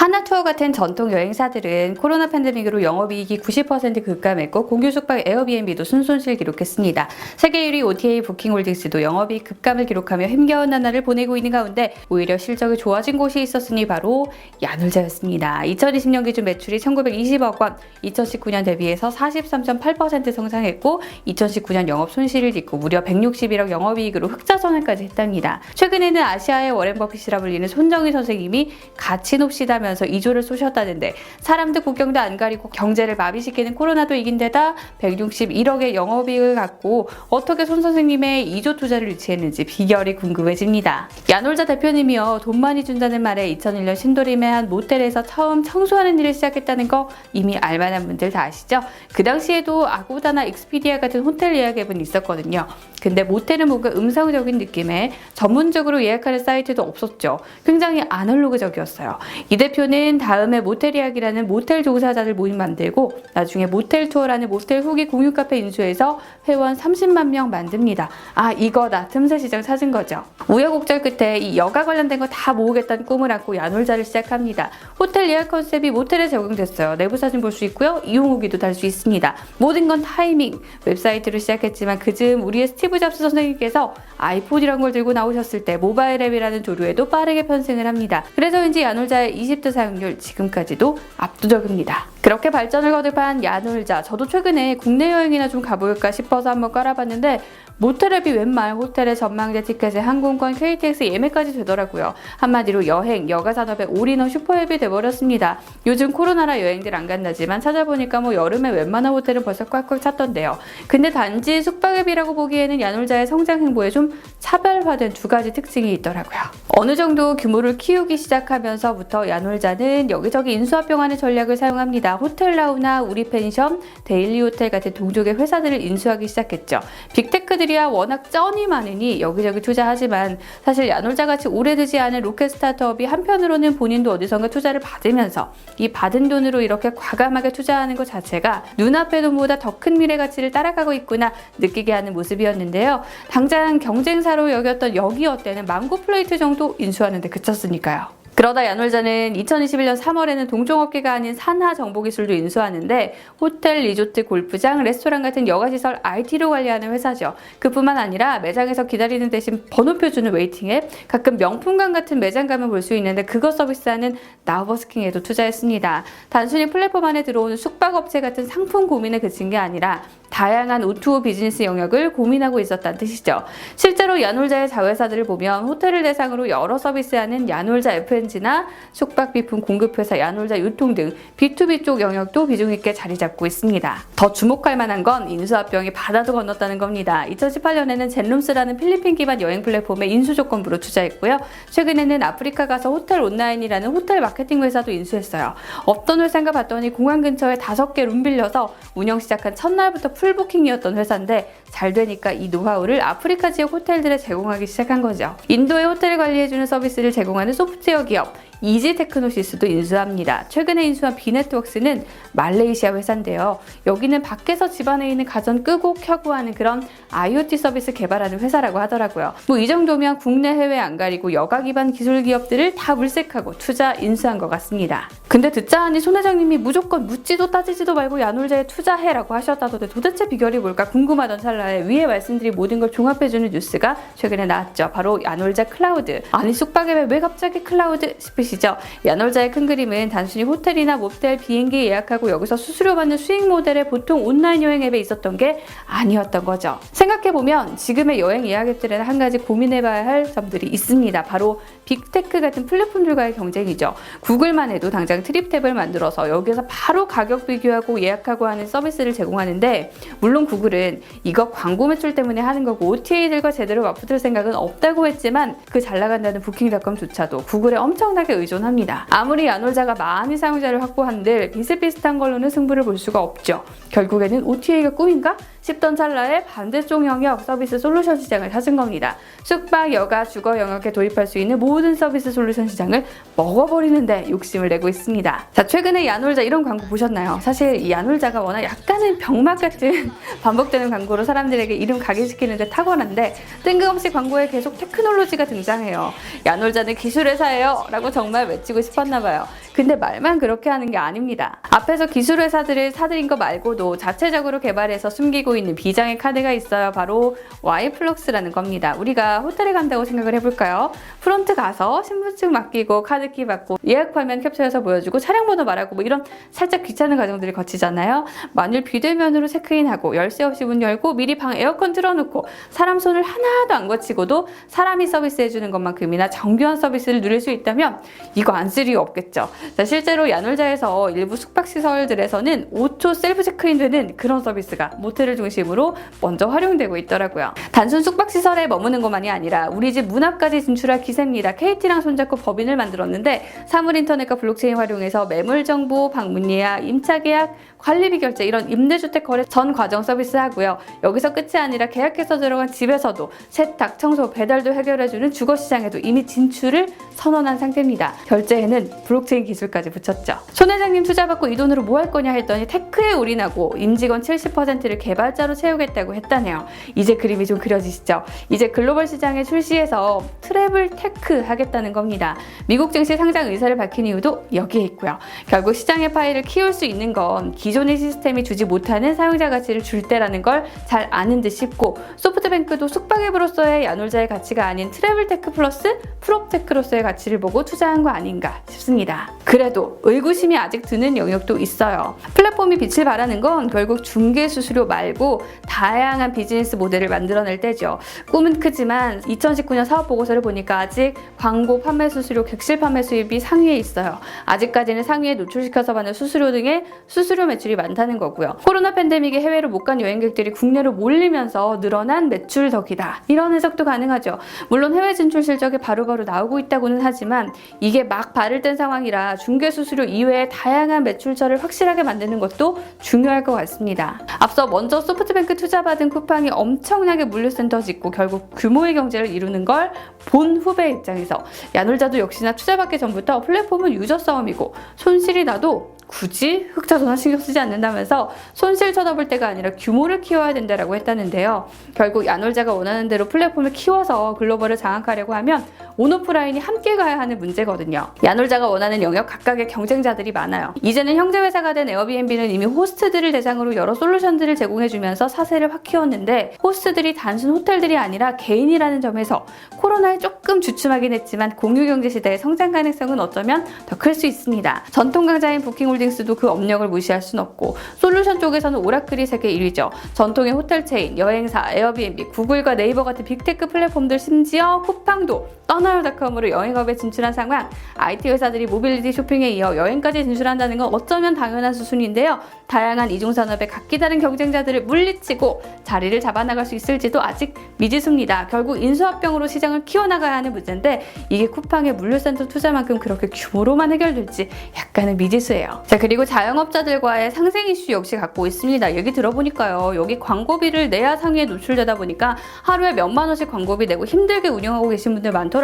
하나투어 같은 전통 여행사들은 코로나 팬데믹으로 영업이익이 90% 급감했고 공유 숙박 에어비앤비도 순손실 기록했습니다. 세계 1위 OTA 부킹홀딩스도 영업이익 급감을 기록하며 힘겨운 나날을 보내고 있는 가운데 오히려 실적이 좋아진 곳이 있었으니 바로 야놀자였습니다. 2020년 기준 매출이 1920억 원, 2019년 대비해서 43.8% 성장했고 2019년 영업 손실을 딛고 무려 161억 영업이익으로 흑자 전환까지 했답니다. 최근에는 아시아의 워렌 버핏이라 불리는 손정희 선생님이 가치 높시다면 서 2조를 쏘셨다는데 사람들 국경도 안 가리고 경제를 마비시키는 코로나도 이긴 데다 161억의 영업이익을 갖고 어떻게 손 선생님의 2조 투자를 유치했는지 비결이 궁금해집니다. 야놀자 대표님이요 돈 많이 준다는 말에 2001년 신도림의 한 모텔에서 처음 청소하는 일을 시작했다는 거 이미 알만한 분들 다 아시죠? 그 당시에도 아고다나 익스피디아 같은 호텔 예약 앱은 있었거든요. 근데 모텔은 뭔가 음성적인 느낌에 전문적으로 예약하는 사이트도 없었죠. 굉장히 아날로그적이었어요. 이 대표 는 다음에 모텔 예약이라는 모텔 종사자들 모임 만들고 나중에 모텔 투어라는 모텔 후기 공유 카페 인수해서 회원 30만 명 만듭니다. 아 이거다 틈새 시장 찾은 거죠. 우여곡절 끝에 이 여가 관련된 거 다 모으겠다는 꿈을 안고 야놀자를 시작합니다. 호텔 예약 컨셉이 모텔에 적용됐어요. 내부 사진 볼 수 있고요. 이용 후기도 달 수 있습니다. 모든 건 타이밍. 웹사이트로 시작했지만 그즈음 우리의 스티브 잡스 선생님께서 아이폰이란 걸 들고 나오셨을 때 모바일 앱이라는 조류에도 빠르게 편승을 합니다. 그래서인지 야놀자의 20대 사용률 지금까지도 압도적입니다. 그렇게 발전을 거듭한 야놀자. 저도 최근에 국내 여행이나 좀 가볼까 싶어서 한번 깔아봤는데 모텔 앱이 웬말 호텔의 전망대 티켓에 항공권, KTX 예매까지 되더라고요. 한마디로 여행, 여가 산업의 올인원 슈퍼앱이 돼버렸습니다. 요즘 코로나라 여행들 안 간다지만 찾아보니까 뭐 여름에 웬만한 호텔은 벌써 꽉꽉 찼던데요. 근데 단지 숙박앱이라고 보기에는 야놀자의 성장 행보에 좀 차별화된 두 가지 특징이 있더라고요. 어느 정도 규모를 키우기 시작하면서부터 야놀자 는 여기저기 인수합병하는 전략을 사용합니다. 호텔라우나 우리 펜션, 데일리 호텔 같은 동족의 회사들을 인수하기 시작했죠. 빅테크들이야 워낙 쩐이 많으니 여기저기 투자하지만 사실 야놀자 같이 오래되지 않은 로켓 스타트업이 한편으로는 본인도 어디선가 투자를 받으면서 이 받은 돈으로 이렇게 과감하게 투자하는 것 자체가 눈앞의 돈보다 더 큰 미래 가치를 따라가고 있구나 느끼게 하는 모습이었는데요. 당장 경쟁사로 여겼던 여기어 때는 망고 플레이트 정도 인수하는데 그쳤으니까요. 그러다 야놀자는 2021년 3월에는 동종업계가 아닌 산하 정보기술도 인수하는데 호텔, 리조트, 골프장, 레스토랑 같은 여가시설 IT로 관리하는 회사죠. 그뿐만 아니라 매장에서 기다리는 대신 번호표 주는 웨이팅 앱, 가끔 명품관 같은 매장 가면 볼 수 있는데 그거 서비스하는 나우버스킹에도 투자했습니다. 단순히 플랫폼 안에 들어오는 숙박업체 같은 상품 고민에 그친 게 아니라 다양한 O2O 비즈니스 영역을 고민하고 있었다는 뜻이죠. 실제로 야놀자의 자회사들을 보면 호텔을 대상으로 여러 서비스하는 야놀자 F&G나 숙박 비품 공급회사 야놀자 유통 등 B2B 쪽 영역도 비중 있게 자리 잡고 있습니다. 더 주목할 만한 건 인수합병이 바다도 건넜다는 겁니다. 2018년에는 젠룸스라는 필리핀 기반 여행 플랫폼에 인수 조건부로 투자했고요. 최근에는 아프리카 가서 호텔 온라인이라는 호텔 마케팅 회사도 인수했어요. 어떤 회사인가 봤더니 공항 근처에 다섯 개 룸 빌려서 운영 시작한 첫날부터 풀부킹이었던 회사인데 잘 되니까 이 노하우를 아프리카 지역 호텔들에 제공하기 시작한 거죠. 인도의 호텔 관리해주는 서비스를 제공하는 소프트웨어 기업 이지 테크노시스도 인수합니다. 최근에 인수한 비네트웍스는 말레이시아 회사인데요. 여기는 밖에서 집안에 있는 가전 끄고 켜고 하는 그런 IoT 서비스 개발하는 회사라고 하더라고요. 뭐 이 정도면 국내 해외 안 가리고 여가 기반 기술 기업들을 다 물색하고 투자 인수한 것 같습니다. 근데 듣자 하니 손 회장님이 무조건 묻지도 따지지도 말고 야놀자에 투자해라고 하셨다던데 도대체 비결이 뭘까 궁금하던 찰나에 위에 말씀드린 모든 걸 종합해주는 뉴스가 최근에 나왔죠. 바로 야놀자 클라우드. 아니 숙박앱에 왜 갑자기 클라우드 싶으시 죠? 야놀자의 큰 그림은 단순히 호텔이나 모텔, 비행기 예약하고 여기서 수수료 받는 수익 모델의 보통 온라인 여행 앱에 있었던 게 아니었던 거죠. 생각해보면 지금의 여행 예약 앱들에는 한 가지 고민해봐야 할 점들이 있습니다. 바로 빅테크 같은 플랫폼들과의 경쟁이죠. 구글만 해도 당장 트립탭을 만들어서 여기서 바로 가격 비교하고 예약하고 하는 서비스를 제공하는데 물론 구글은 이거 광고 매출 때문에 하는 거고 OTA들과 제대로 맞붙을 생각은 없다고 했지만 그 잘 나간다는 부킹닷컴조차도 구글에 엄청나게 의존합니다. 아무리 야놀자가 많은 사용자를 확보한들 비슷비슷한 걸로는 승부를 볼 수가 없죠. 결국에는 OTA가 꿈인가? 싶던 찰나에 반대쪽 영역 서비스 솔루션 시장을 찾은 겁니다. 숙박, 여가, 주거 영역에 도입할 수 있는 모든 서비스 솔루션 시장을 먹어버리는데 욕심을 내고 있습니다. 자, 최근에 야놀자 이런 광고 보셨나요? 사실 이 야놀자가 워낙 약간은 병맛 같은 반복되는 광고로 사람들에게 이름 각인시키는데 탁월한데 뜬금없이 광고에 계속 테크놀로지가 등장해요. 야놀자는 기술회사예요. 라고 정말 외치고 싶었나 봐요. 근데 말만 그렇게 하는 게 아닙니다. 앞에서 기술회사들을 사들인 거 말고도 자체적으로 개발해서 숨기고 있는 비장의 카드가 있어요. 바로 Y플럭스라는 겁니다. 우리가 호텔에 간다고 생각을 해볼까요? 프론트 가서 신분증 맡기고 카드키 받고 예약 화면 캡처해서 보여주고 차량 번호 말하고 뭐 이런 살짝 귀찮은 과정들을 거치잖아요. 만일 비대면으로 체크인하고 열쇠 없이 문 열고 미리 방 에어컨 틀어놓고 사람 손을 하나도 안 거치고도 사람이 서비스해주는 것만큼이나 정교한 서비스를 누릴 수 있다면 이거 안 쓸 이유 없겠죠. 자, 실제로 야놀자에서 일부 숙박시설들에서는 5초 셀프 체크인 되는 그런 서비스가 모텔을 중심으로 먼저 활용되고 있더라고요. 단순 숙박시설에 머무는 것만이 아니라 우리 집 문 앞까지 진출할 기세입니다. KT랑 손잡고 법인을 만들었는데 사물 인터넷과 블록체인 활용해서 매물 정보, 방문 예약, 임차 계약, 관리비 결제 이런 임대주택 거래 전 과정 서비스 하고요. 여기서 끝이 아니라 계약해서 들어간 집에서도 세탁, 청소, 배달도 해결해주는 주거 시장에도 이미 진출을 선언한 상태입니다. 결제에는 블록체인 기술까지 붙였죠. 손 회장님 투자받고 이 돈으로 뭐 할 거냐 했더니 테크에 올인하고 임직원 70%를 개발 자로 채우겠다고 했다네요. 이제 그림이 좀 그려지시죠? 이제 글로벌 시장에 출시해서 트래블 테크 하겠다는 겁니다. 미국 증시 상장 의사를 밝힌 이유도 여기에 있고요. 결국 시장의 파이를 키울 수 있는 건 기존의 시스템이 주지 못하는 사용자 가치를 줄 때라는 걸 잘 아는 듯 싶고 소프트뱅크도 숙박앱으로서의 야놀자의 가치가 아닌 트래블 테크 플러스 프롭테크로서의 가치를 보고 투자한 거 아닌가 싶습니다. 그래도 의구심이 아직 드는 영역도 있어요. 플랫폼이 빛을 발하는 건 결국 중개 수수료 말고 다양한 비즈니스 모델을 만들어낼 때죠. 꿈은 크지만 2019년 사업 보고서를 보니까 아직 광고 판매 수수료, 객실 판매 수입이 상위에 있어요. 아직까지는 상위에 노출시켜서 받는 수수료 등의 수수료 매출이 많다는 거고요. 코로나 팬데믹에 해외로 못 간 여행객들이 국내로 몰리면서 늘어난 매출 덕이다. 이런 해석도 가능하죠. 물론 해외 진출 실적이 바로바로 나오고 있다고는 하지만 이게 막 발을 뗀 상황이라 중개 수수료 이외에 다양한 매출처를 확실하게 만드는 것도 중요할 것 같습니다. 앞서 먼저 소프트뱅크 투자받은 쿠팡이 엄청나게 물류센터 짓고 결국 규모의 경제를 이루는 걸 본 후배 입장에서 야놀자도 역시나 투자받기 전부터 플랫폼은 유저 싸움이고 손실이 나도 굳이 흑자 전환 신경 쓰지 않는다면서 손실 쳐다볼 때가 아니라 규모를 키워야 된다라고 했다는데요. 결국 야놀자가 원하는 대로 플랫폼을 키워서 글로벌을 장악하려고 하면 온오프라인이 함께 가야 하는 문제거든요. 야놀자가 원하는 영역 각각의 경쟁자들이 많아요. 이제는 형제 회사가 된 에어비앤비는 이미 호스트들을 대상으로 여러 솔루션들을 제공해주면서 사세를 확 키웠는데 호스트들이 단순 호텔들이 아니라 개인이라는 점에서 코로나에 조금 주춤하긴 했지만 공유 경제 시대의 성장 가능성은 어쩌면 더 클 수 있습니다. 전통 강자인 부킹홀딩스도 그 업력을 무시할 순 없고 솔루션 쪽에서는 오라클이 세계 1위죠. 전통의 호텔 체인, 여행사, 에어비앤비, 구글과 네이버 같은 빅테크 플랫폼들 심지어 쿠팡도 떠나요닷컴으로 여행업에 진출한 상황. IT 회사들이 모빌리티 쇼핑에 이어 여행까지 진출한다는 건 어쩌면 당연한 수순인데요. 다양한 이중산업의 각기 다른 경쟁자들을 물리치고 자리를 잡아나갈 수 있을지도 아직 미지수입니다. 결국 인수합병으로 시장을 키워나가야 하는 문제인데 이게 쿠팡의 물류센터 투자만큼 그렇게 규모로만 해결될지 약간은 미지수예요. 자 그리고 자영업자들과의 상생 이슈 역시 갖고 있습니다. 얘기 들어보니까요. 여기 광고비를 내야 상위에 노출되다 보니까 하루에 몇만 원씩 광고비 내고 힘들게 운영하고 계신 분들 많더라고요.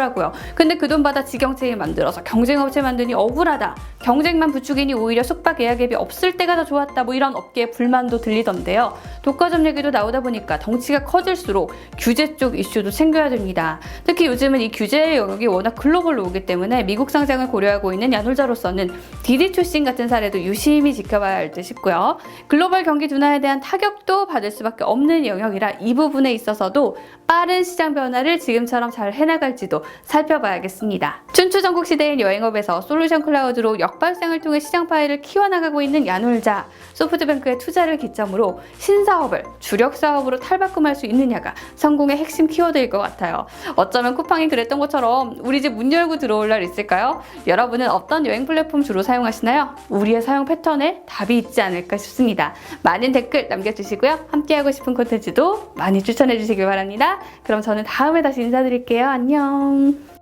근데 그 돈 받아 직영체인 만들어서 경쟁업체 만드니 억울하다. 경쟁만 부추기니 오히려 숙박 예약 앱이 없을 때가 더 좋았다. 뭐 이런 업계의 불만도 들리던데요. 독과점 얘기도 나오다 보니까 덩치가 커질수록 규제 쪽 이슈도 챙겨야 됩니다. 특히 요즘은 이 규제의 영역이 워낙 글로벌로 오기 때문에 미국 상장을 고려하고 있는 야놀자로서는 디디 출신 같은 사례도 유심히 지켜봐야 할 듯 싶고요. 글로벌 경기 둔화에 대한 타격도 받을 수밖에 없는 영역이라 이 부분에 있어서도 빠른 시장 변화를 지금처럼 잘 해나갈지도 살펴봐야겠습니다. 춘추 전국 시대인 여행업에서 솔루션 클라우드로 역발상을 통해 시장 파일을 키워나가고 있는 야놀자, 소프트뱅크의 투자를 기점으로 신사업을 주력 사업으로 탈바꿈할 수 있느냐가 성공의 핵심 키워드일 것 같아요. 어쩌면 쿠팡이 그랬던 것처럼 우리 집 문 열고 들어올 날 있을까요? 여러분은 어떤 여행 플랫폼 주로 사용하시나요? 우리의 사용 패턴에 답이 있지 않을까 싶습니다. 많은 댓글 남겨주시고요. 함께하고 싶은 콘텐츠도 많이 추천해 주시길 바랍니다. 그럼 저는 다음에 다시 인사드릴게요. 안녕. trong